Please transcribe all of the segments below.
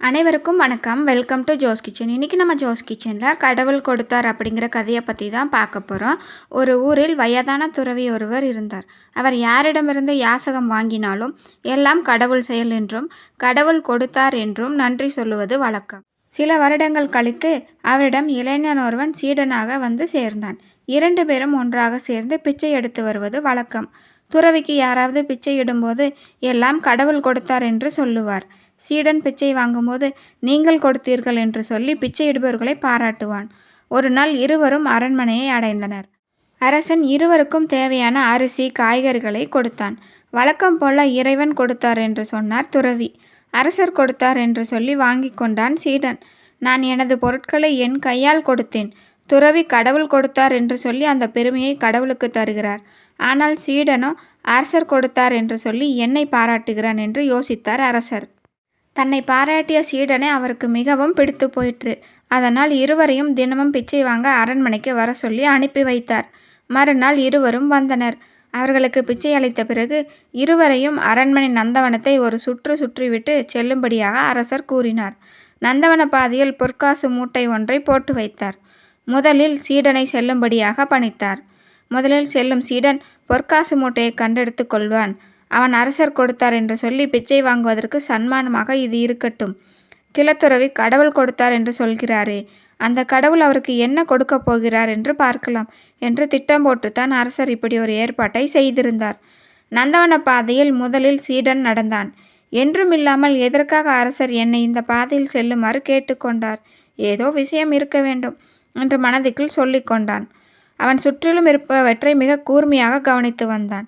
அனைவருக்கும் வணக்கம். Welcome to Jose kitchen இன்றைக்கி நம்ம ஜோஸ் கிச்சனில் கடவுள் கொடுத்தார் அப்படிங்கிற கதையை பற்றி தான் பார்க்க போகிறோம் ஒரு ஊரில் வயதான துறவி ஒருவர் இருந்தார். அவர் யாரிடமிருந்து யாசகம் வாங்கினாலும் எல்லாம் கடவுள் செயல் என்றும் கடவுள் கொடுத்தார் என்றும் நன்றி சொல்லுவது வழக்கம். சில வருடங்கள் கழித்து அவரிடம் இளைஞன் ஒருவன் சீடனாக வந்து சேர்ந்தான். இரண்டு பேரும் ஒன்றாக சேர்ந்து பிச்சை எடுத்து வருவது வழக்கம். துறவிக்கு யாராவது பிச்சை இடும்போது எல்லாம் கடவுள் கொடுத்தார் என்று சொல்லுவார். சீடன் பிச்சை வாங்கும்போது நீங்கள் கொடுத்தீர்கள் என்று சொல்லி பிச்சையிடுபவர்களை பாராட்டுவான். ஒரு நாள் இருவரும் அரண்மனையை அடைந்தனர். அரசன் இருவருக்கும் தேவையான அரிசி காய்கறிகளை கொடுத்தான். வழக்கம் போல இறைவன் கொடுத்தார் என்று சொன்னார் துறவி. அரசர் கொடுத்தார் என்று சொல்லி வாங்கி கொண்டான் சீடன். நான் எனது பொருட்களை என் கையால் கொடுத்தேன். துறவி கடவுள் கொடுத்தார் என்று சொல்லி அந்த பெருமையை கடவுளுக்கு தருகிறார். ஆனால் சீடனோ அரசர் கொடுத்தார் என்று சொல்லி என்னை பாராட்டுகிறான் என்று யோசித்தார் அரசர். தன்னை பாராட்டிய சீடனை அவருக்கு மிகவும் பிடித்து போயிற்று. அதனால் இருவரையும் தினமும் பிச்சை வாங்க அரண்மனைக்கு வர சொல்லி அனுப்பி வைத்தார். மறுநாள் இருவரும் வந்தனர். அவர்களுக்கு பிச்சை அளித்த பிறகு இருவரையும் அரண்மனை நந்தவனத்தை ஒரு சுற்று சுற்றிவிட்டு செல்லும்படியாக அரசர் கூறினார். நந்தவன பாதையில் பொற்காசு மூட்டை ஒன்றை போட்டு வைத்தார். முதலில் சீடனை செல்லும்படியாக பணித்தார். முதலில் செல்லும் சீடன் பொற்காசு மூட்டையை கண்டெடுத்து கொள்வான். அவன் அரசர் கொடுத்தார் என்று சொல்லி பிச்சை வாங்குவதற்கு சன்மானமாக இது இருக்கட்டும். கிளத்துறவி கடவுள் கொடுத்தார் என்று சொல்கிறாரே அந்த கடவுள் அவருக்கு என்ன கொடுக்க போகிறார் என்று பார்க்கலாம் என்று திட்டம் போட்டுத்தான் அரசர் இப்படி ஒரு ஏற்பாட்டை செய்திருந்தார். நந்தவன பாதையில் முதலில் சீடன் நடந்தான். என்றும் இல்லாமல் எதற்காக அரசர் என்னை இந்த பாதையில் செல்லுமாறு கேட்டுக்கொண்டார்? ஏதோ விஷயம் இருக்க வேண்டும் என்று மனதுக்குள் சொல்லிக்கொண்டான். அவன் சுற்றிலும் இருப்பவற்றை மிக கூர்மையாக கவனித்து வந்தான்.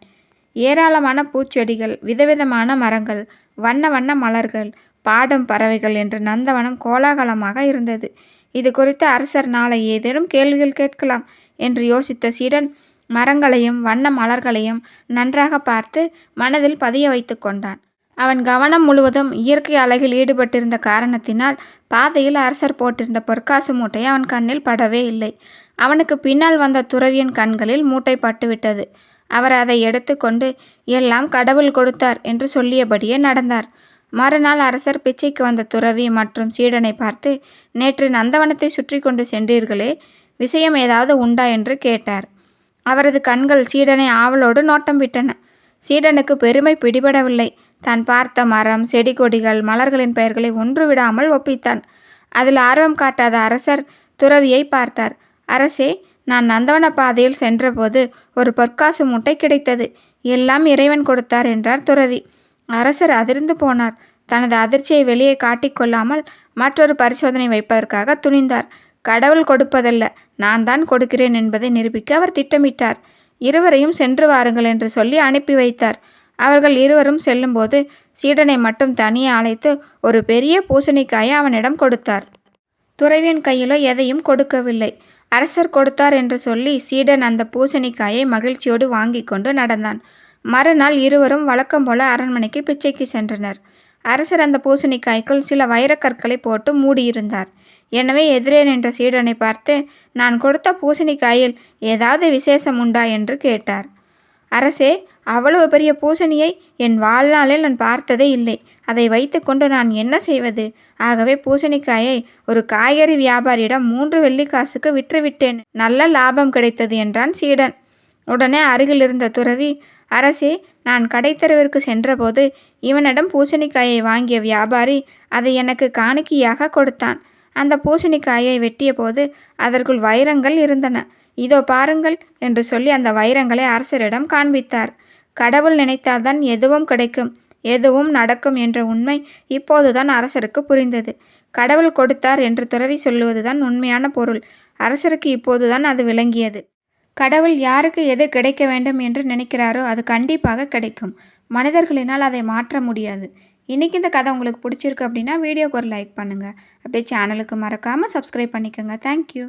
ஏராளமான பூச்செடிகள் விதவிதமான மரங்கள் வண்ண வண்ண மலர்கள் பாடும் பறவைகள் என்று நந்தவனம் கோலாகலமாக இருந்தது. இது குறித்து அரசர் நாளை ஏதேனும் கேள்விகள் கேட்கலாம் என்று யோசித்த சீடன் மரங்களையும் வண்ண மலர்களையும் நன்றாக பார்த்து மனதில் பதிய வைத்து கொண்டான். அவன் கவனம் முழுவதும் இயற்கை அழகில் ஈடுபட்டிருந்த காரணத்தினால் பாதையில் அரசர் போட்டிருந்த பொற்காசு மூட்டை அவன் கண்ணில் படவே இல்லை. அவனுக்கு பின்னால் வந்த துறவியின் கண்களில் மூட்டை பட்டுவிட்டது. அவர் அதை எடுத்துக்கொண்டு எல்லாம் கடவுள் கொடுத்தார் என்று சொல்லியபடியே நடந்தார். மறுநாள் அரசர் பிச்சைக்கு வந்த துறவி மற்றும் சீடனை பார்த்து நேற்று நந்தவனத்தை சுற்றி கொண்டு சென்றீர்களே விஷயம் ஏதாவது உண்டா? என்று கேட்டார். அவரது கண்கள் சீடனை ஆவலோடு நோட்டம் விட்டன. சீடனுக்கு பெருமை பிடிபடவில்லை. தான் பார்த்த மரம் செடி கொடிகள் மலர்களின் பெயர்களை ஒன்று விடாமல் ஒப்பித்தான். அதில் ஆர்வம் காட்டாத அரசர் துறவியை பார்த்தார். அரசே நான் நந்தவன பாதையில் சென்றபோது ஒரு பொற்காசு மூட்டை கிடைத்தது. எல்லாம் இறைவன் கொடுத்தார் என்றார் துறவி. அரசர் அதிர்ந்து போனார். தனது அதிர்ச்சியை வெளியே காட்டிக்கொள்ளாமல் மற்றொரு பரிசோதனை வைப்பதற்காக துணிந்தார். கடவுள் கொடுப்பதல்ல நான் தான் கொடுக்கிறேன் என்பதை நிரூபிக்க அவர் திட்டமிட்டார். இருவரையும் சென்று வாருங்கள் என்று சொல்லி அனுப்பி வைத்தார். அவர்கள் இருவரும் செல்லும்போது சீடனை மட்டும் தனியே அழைத்து ஒரு பெரிய பூசணிக்காயை அவனிடம் கொடுத்தார். துறவியின் கையிலோ எதையும் கொடுக்கவில்லை. அரசர் கொடுத்தார் என்று சொல்லி சீடன் அந்த பூசணிக்காயை மகிழ்ச்சியோடு வாங்கி கொண்டு நடந்தான். மறுநாள் இருவரும் வழக்கம் போல அரண்மனைக்கு பிச்சைக்கு சென்றனர். அரசர் அந்த பூசணிக்காய்க்குள் சில வைரக்கற்களை போட்டு மூடியிருந்தார். எனவே எதிரே நின்ற சீடனை பார்த்து நான் கொடுத்த பூசணிக்காயில் ஏதாவது விசேஷம் உண்டா? என்று கேட்டார். அரசே அவ்வளவு பெரிய பூசணியை என் வாழ்நாளில் நான் பார்த்ததே இல்லை. அதை வைத்துக்கொண்டு நான் என்ன செய்வது? ஆகவே பூசணிக்காயை ஒரு காய்கறி வியாபாரியிடம் மூன்று வெள்ளிக்காசுக்கு விற்றுவிட்டேன். நல்ல லாபம் கிடைத்தது என்றான் சீடன். உடனே அருகில் இருந்த துறவி அரசே நான் கடைத்தருவிற்கு சென்றபோது இவனிடம் பூசணிக்காயை வாங்கிய வியாபாரி அதை எனக்கு காணிக்கையாக கொடுத்தான். அந்த பூசணிக்காயை வெட்டியபோது அதற்குள் வைரங்கள் இருந்தன. இதோ பாருங்கள் என்று சொல்லி அந்த வைரங்களை அரசரிடம் காண்பித்தார். கடவுள் நினைத்தால்தான் எதுவும் கிடைக்கும் எதுவும் நடக்கும் என்ற உண்மை இப்போதுதான் அரசருக்கு புரிந்தது. கடவுள் கொடுத்தார் என்று துறவி சொல்லுவதுதான் உண்மையான பொருள். அரசருக்கு இப்போதுதான் அது விளங்கியது. கடவுள் யாருக்கு எது கிடைக்க வேண்டும் என்று நினைக்கிறாரோ அது கண்டிப்பாக கிடைக்கும். மனிதர்களினால் அதை மாற்ற முடியாது. இன்றைக்கி இந்த கதை உங்களுக்கு பிடிச்சிருக்கு அப்படின்னா வீடியோக்கு ஒரு லைக் பண்ணுங்கள் அப்படியே சேனலுக்கு மறக்காமல் சப்ஸ்கிரைப் பண்ணிக்கோங்க. தேங்க்யூ